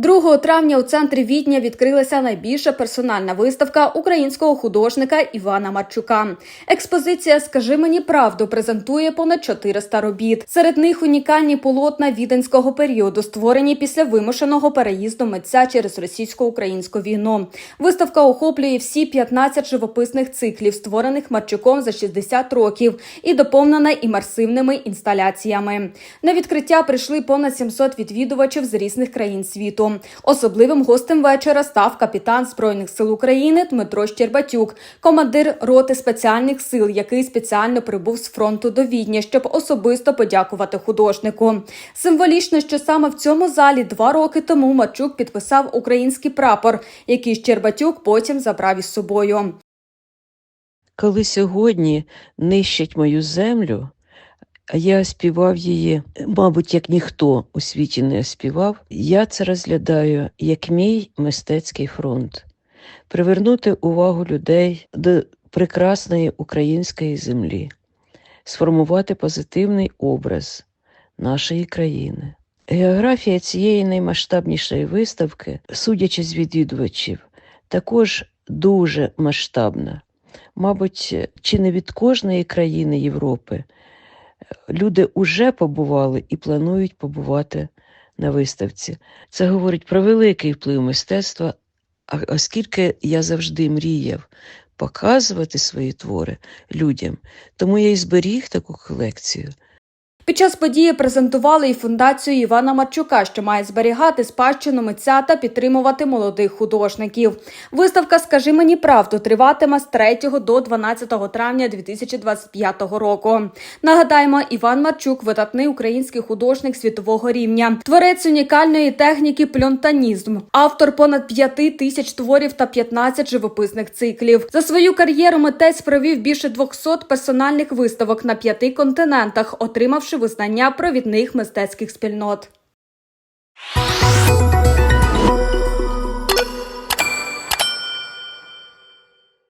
2 травня у центрі Відня відкрилася найбільша персональна виставка українського художника Івана Марчука. Експозиція Скажи мені правду презентує понад 400 робіт. Серед них унікальні полотна віденського періоду, створені після вимушеного переїзду митця через російсько-українську війну. Виставка охоплює всі 15 живописних циклів, створених Марчуком за 60 років, і доповнена імерсивними інсталяціями. На відкриття прийшли понад 700 відвідувачів з різних країн світу. Особливим гостем вечора став капітан Збройних сил України Дмитро Щербатюк, командир роти спеціальних сил, який спеціально прибув з фронту до Відня, щоб особисто подякувати художнику. Символічно, що саме в цьому залі два роки тому Марчук підписав український прапор, який Щербатюк потім забрав із собою. Коли сьогодні нищать мою землю, я співав її, мабуть, як ніхто у світі не співав, я це розглядаю як мій мистецький фронт. Привернути увагу людей до прекрасної української землі, сформувати позитивний образ нашої країни. Географія цієї наймасштабнішої виставки, судячи з відвідувачів, також дуже масштабна. Мабуть, чи не від кожної країни Європи люди вже побували і планують побувати на виставці. Це говорить про великий вплив мистецтва, оскільки я завжди мріяв показувати свої твори людям, тому я і зберіг таку колекцію. Під час події презентували і фундацію Івана Марчука, що має зберігати спадщину митця та підтримувати молодих художників. Виставка Скажи мені правду триватиме з 3 до 12 травня 2025 року. Нагадаємо, Іван Марчук видатний український художник світового рівня, творець унікальної техніки пльонтанізм, автор понад 5 тисяч творів та 15 живописних циклів. За свою кар'єру митець провів більше 200 персональних виставок на п'яти континентах, отримавши визнання провідних мистецьких спільнот.